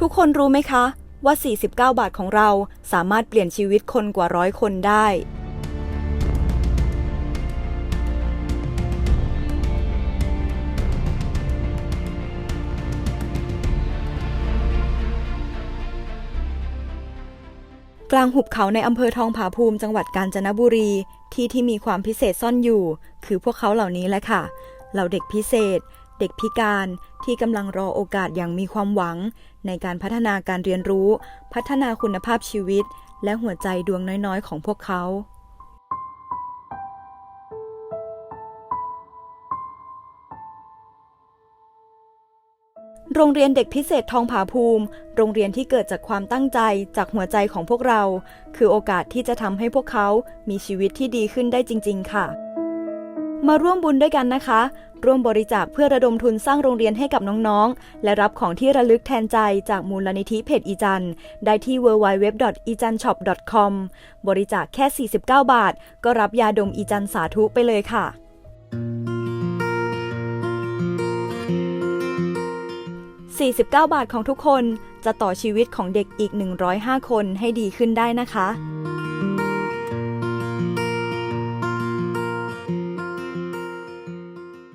ทุกคนรู้ไหมคะ ว่า 49 บาทของเราสามารถเปลี่ยนชีวิตคนกว่าร้อยคนได้ กลางหุบเขาในอำเภอทองผาภูมิจังหวัดกาญจนบุรี ที่ที่มีความพิเศษซ่อนอยู่ คือพวกเขาเหล่านี้แหละค่ะ เหล่าเด็กพิเศษ เด็กพิการที่กำลังรอโอกาสอย่างมีความหวัง ในการพัฒนาการเรียนรู้ พัฒนาคุณภาพชีวิต และหัวใจดวงน้อยๆ ของพวกเขา โรงเรียนเด็กพิเศษทองผาภูมิ โรงเรียนที่เกิดจากความตั้งใจจากหัวใจของพวกเรา คือโอกาสที่จะทำให้พวกเขามีชีวิตที่ดีขึ้นได้จริง ๆ ค่ะ มาร่วมบุญด้วยกันนะคะ ร่วมบริจาคเพื่อระดมทุนสร้างโรงเรียนให้กับน้องๆ และรับของที่ระลึกแทนใจจากมูลนิธิเพจอีจัน ได้ที่ www.ijanshop.com บริจาคแค่ 49 บาท ก็รับยาดมอีจันสาธุไปเลยค่ะ 49 บาทของทุกคนจะต่อชีวิตของเด็กอีก 105 คนให้ดีขึ้นได้นะคะ